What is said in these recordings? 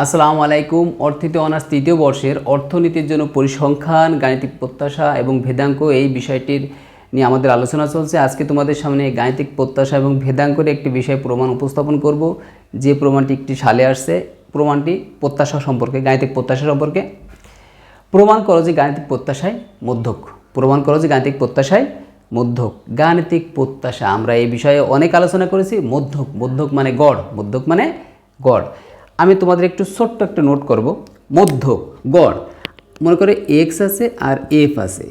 আসসালামু আলাইকুম। অর্থনীতি অনার্স তৃতীয় বর্ষের অর্থনীতির জন্য পরিসংখ্যান, গাণিতিক প্রত্যাশা এবং ভেদাঙ্ক এই বিষয়টির নিয়ে আমাদের আলোচনা চলছে। আজকে তোমাদের সামনে গাণিতিক প্রত্যাশা এবং ভেদাঙ্কের একটি বিষয় প্রমাণ উপস্থাপন করব। যে প্রমাণটি একটি সালে আসছে, প্রমাণটি প্রত্যাশা সম্পর্কে, গাণিতিক প্রত্যাশা সম্পর্কে। প্রমাণ করো যে গাণিতিক প্রত্যাশায় মধ্যক। প্রমাণ করো যে গাণিতিক প্রত্যাশায় মধ্যক। গাণিতিক প্রত্যাশা, আমরা এই বিষয়ে অনেক আলোচনা করেছি। মধ্যক মধ্যক মানে গড়, মধ্যক মানে গড়। আমি তোমাদের একটু ছোট্ট একটা নোট করব। মধ্য, গড়। মনে করে এক্স আছে আর এফ আছে।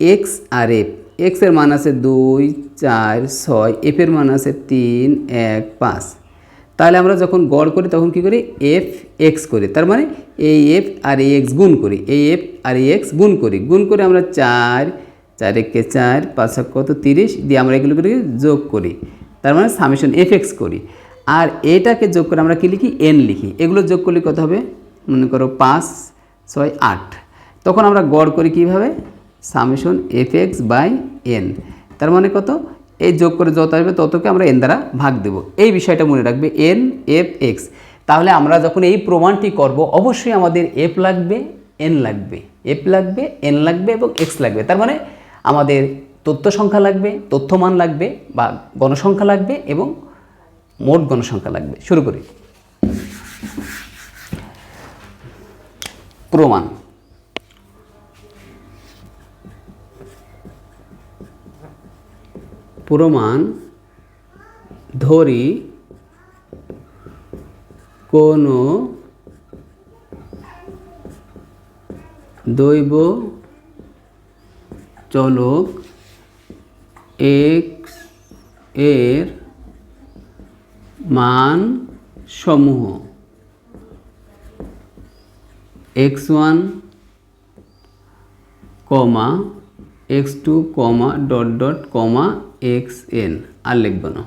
এক্স আর এফ এক্সের মান আছে দুই, চার, ছয়। এফের মান আছে তিন, এক, পাঁচ। তাহলে আমরা যখন গড় করি তখন কি করি? এফ এক্স করি। তার মানে এই এফ আর এই এক্স গুণ করি। এই এফ আর এই এক্স গুণ করি। গুণ করে আমরা চার চার একে চার, পাঁচ কত? তিরিশ। দিয়ে আমরা এগুলো করে যোগ করি। তার মানে সামেশন এফ এক্স করি। আর এটাকে যোগ করে আমরা কী লিখি? এন লিখি। এগুলো যোগ করলে কত হবে? মনে করো পাঁচ, ছয়, আট। তখন আমরা গড় করি কীভাবে? Summation F X by N তার মানে কত? এই যোগ করে যত আসবে ততকে আমরা এন দ্বারা ভাগ দেব। এই বিষয়টা মনে রাখবে এন এফ এক্স তাহলে আমরা যখন এই প্রমাণটি করব, অবশ্যই আমাদের এফ লাগবে এন লাগবে। এফ লাগবে এন লাগবে এবং এক্স লাগবে। তার মানে আমাদের তথ্য সংখ্যা লাগবে, তথ্যমান লাগবে বা গণসংখ্যা লাগবে এবং মোট গণসংখ্যা লাগবে। শুরু করি। প্রমাণ। প্রমাণ ধরি কোনো দৈব চলক এক্সের মান সমূহ। এক্স ওয়ান কমা, এক্স টু কমা ডট ডট কমা এক্স এন আর লিখব না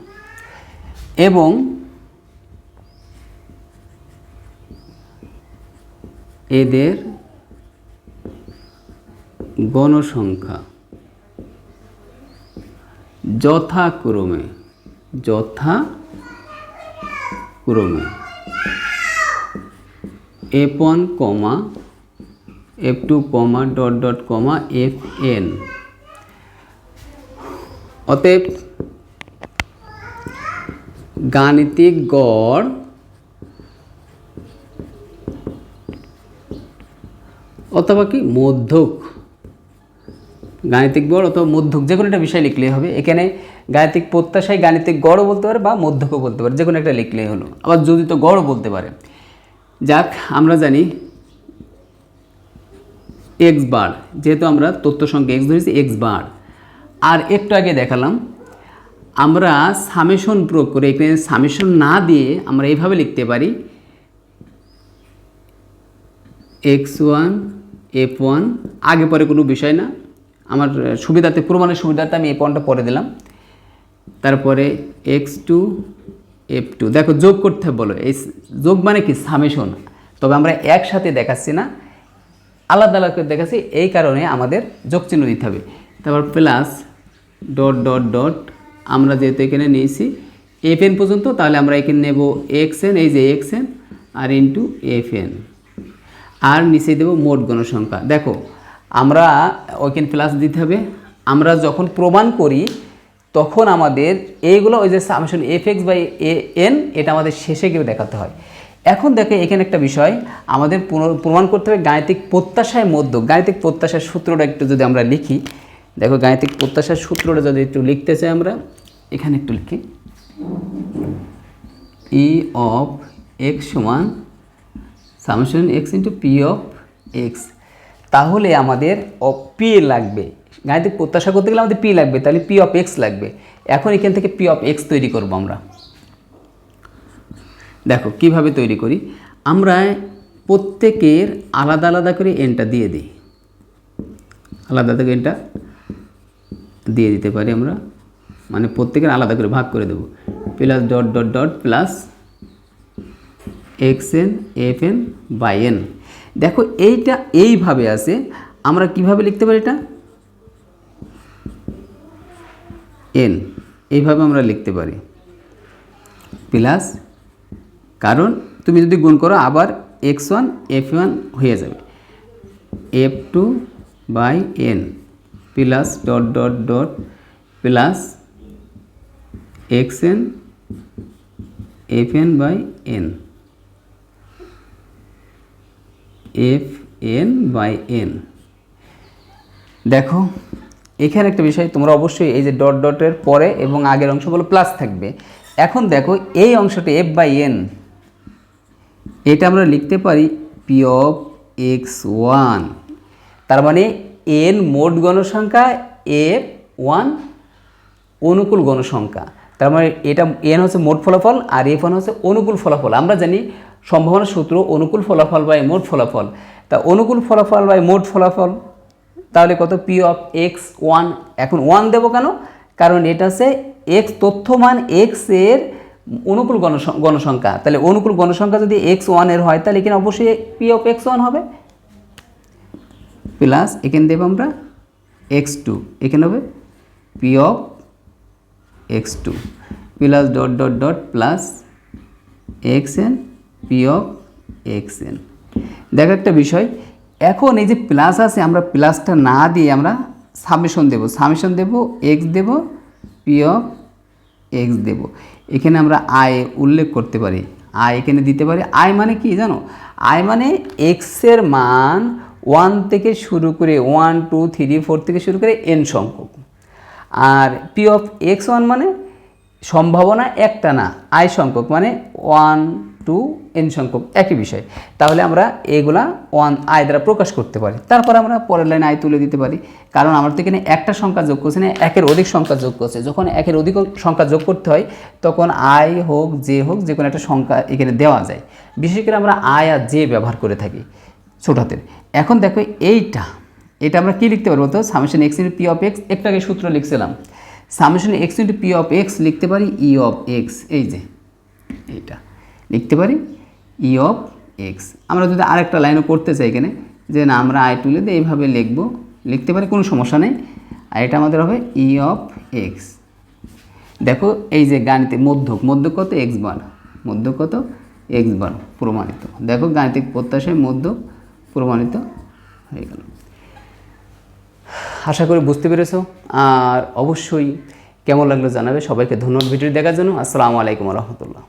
এবং এদের গণসংখ্যা যথাক্রমে যথাক্রমে এফ ওয়ান কমা, এফ টু কমা, ডট ডট কমা, এফ এন। অতএব গাণিতিক গড় অথবা কি মধ্যক গাণিতিক গড় অথবা মধ্যক, যে কোনো একটা বিষয় লিখলেই হবে। এখানে গাণিতিক প্রত্যাশায় গাণিতিক গড়ও বলতে পারে বা মধ্যকও বলতে পারে, যে কোনো একটা লিখলেই হলো। আবার যদি তো গড়ও বলতে পারে। যাক, আমরা জানি এক্স বার, যেহেতু আমরা তথ্য সংখ্যা এক্স ধরেছি এক্স বার। আর একটু আগে দেখালাম, আমরা সামেশন প্রয়োগ করে এখানে সামেশন না দিয়ে আমরা এইভাবে লিখতে পারি এক্স ওয়ান এফ ওয়ান আগে পরে কোনো বিষয় না। আমার সুবিধাতে প্রমাণের সুবিধাতে আমি এই পয়েন্টটা পরে দিলাম। তারপরে এক্স টু, এফ টু। দেখো, যোগ করতে বলো। এই যোগ মানে কি? সামেশন। তবে আমরা একসাথে দেখাচ্ছি না। আলাদা আলাদা করে দেখাচ্ছি। এই কারণে আমাদের যোগ চিহ্ন দিতে হবে। তারপর প্লাস ডট ডট ডট। আমরা যেহেতু এখানে নিয়েছি এফ এন পর্যন্ত, তাহলে আমরা এখানে নেব এক্স এন। এই যে এক্স এন আর ইন্টু এফ এন। আর নিচে দেবো মোট গণসংখ্যা দেখো আমরা ওইখানে প্লাস দিতে হবে। আমরা যখন প্রমাণ করি, তখন আমাদের এইগুলো ওই যে সামেশন এফ এক্স বাই এ এন এটা আমাদের শেষে গিয়ে দেখাতে হয়। এখন দেখে এখানে একটা বিষয়, আমাদের প্রমাণ করতে হবে গাণিতিক প্রত্যাশায় মধ্য গাণিতিক প্রত্যাশার সূত্রটা একটু যদি আমরা লিখি, দেখো গাণিতিক প্রত্যাশার সূত্রটা যদি একটু লিখতে চাই আমরা, এখানে একটু লিখি। ই অফ এক্স সমান summation X into P of X তাহলে আমাদের পি লাগবে। গাণিতিক প্রত্যাশা করতে গেলে আমাদের পি লাগবে, তাহলে পি অফ এক্স লাগবে। এখন এখান থেকে পি অফ এক্স তৈরি করব আমরা। দেখো, কীভাবে তৈরি করি? আমরা প্রত্যেকের আলাদা আলাদা করে এনটা দিয়ে দিই। আলাদা করে এনটা দিয়ে দিতে পারি আমরা। মানে প্রত্যেকের আলাদা করে ভাগ করে দেবো। Plus dot dot dot, plus X N, F N, by N. দেখো এইটা এইভাবে আছে। আমরা কীভাবে লিখতে পারি এটা? এন এইভাবে আমরা লিখতে পারি। প্লাস কারণ তুমি যদি গুণ করো, আবার এক্স ওয়ান এফ ওয়ান হয়ে যাবে। F two by N plus dot dot dot plus X N F N by N F N by N দেখো, এখানে একটা বিষয়, তোমরা অবশ্যই এই যে ডট ডটের পরে এবং আগের অংশগুলো প্লাস থাকবে। এখন দেখো, এই অংশটি এফ বাই এন এটা আমরা লিখতে পারি পি অফ এক্স ওয়ান তার মানে এন মোট গণসংখ্যা এফ ওয়ান অনুকূল গণসংখ্যা। তার মানে এটা এন হচ্ছে মোট ফলাফল আর এফ ওয়ান হচ্ছে অনুকূল ফলাফল। আমরা জানি সম্ভাবনা সূত্র অনুকূল ফলাফল বাই মোট ফলাফল। তা অনুকূল ফলাফল বাই মোট ফলাফল, তাহলে কত? পি অফ এক্স ওয়ান এখন ওয়ান দেবো কেন? কারণ এটা হচ্ছে এক্স তথ্যমান এক্সের অনুকূল গণসং- গণসংখ্যা। তাহলে অনুকূল গণসংখ্যা যদি এক্স ওয়ানের হয়, তাহলে এখানে অবশ্যই পি অফ এক্স ওয়ান হবে। প্লাস এখানে দেব আমরা এক্স টু এখানে হবে P of X two plus dot dot dot plus X N P of X N. দেখো একটা বিষয়, এখন এই যে প্লাস আছে, আমরা প্লাসটা না দিয়ে আমরা সামেশন দেব। সামেশন দেব এক্স দেব পি অফ এক্স দেব। এখানে আমরা আয় উল্লেখ করতে পারি। আয় এখানে দিতে পারি। আয় মানে কি জানো? আয় মানে এক্সের মান ওয়ান থেকে শুরু করে ওয়ান টু থ্রি ফোর থেকে শুরু করে এন সংখ্যক। আর পি অফ এক্স ওয়ান মানে সম্ভাবনা একটা না আয় সংখ্যক মানে ওয়ান টু এন সংখ্যক একই বিষয়। তাহলে আমরা এগুলা ওয়ান আয় দ্বারা প্রকাশ করতে পারি। তারপর আমরা পরের লাইনে আয় তুলে দিতে পারি। কারণ আমরা তো এখানে একটা সংখ্যা যোগ করছি না, একের অধিক সংখ্যা যোগ করছে। যখন একের অধিক সংখ্যা যোগ করতে হয়, তখন আয় হোক যে হোক যে কোনো একটা সংখ্যা এখানে দেওয়া যায়। বিশেষ করে আমরা আয় আর যে ব্যবহার করে থাকি ছোট হাতের এখন দেখো এইটা, এটা আমরা কী লিখতে পারব তো summation X into P of X একটু আগে সূত্র লিখছিলাম। Summation X into P of X লিখতে পারি ই অফ এক্স এই যে, এইটা। লিখতে পারি ই অফ এক্স আমরা যদি আরেকটা লাইনও করতে চাই এখানে, যে না, আমরা আই তুলে দিয়ে এইভাবে লিখব, লিখতে পারি কোনো সমস্যা নেই। আর এটা আমাদের হবে ই অফ এক্স দেখো, এই যে গাণিতে মধ্যক মধ্যক কত? এক্স বার মধ্যক কত? এক্স বার প্রমাণিত। দেখো, গাণিতিক প্রত্যাশায় মধ্যক প্রমাণিত হয়ে গেল। আশা করি বুঝতে পেরেছ। আর অবশ্যই কেমন লাগল জানাবে সবাইকে ধন্যবাদ ভিডিও দেখার জন্য। আসসালামু আলাইকুম রহমতুল্লাহ।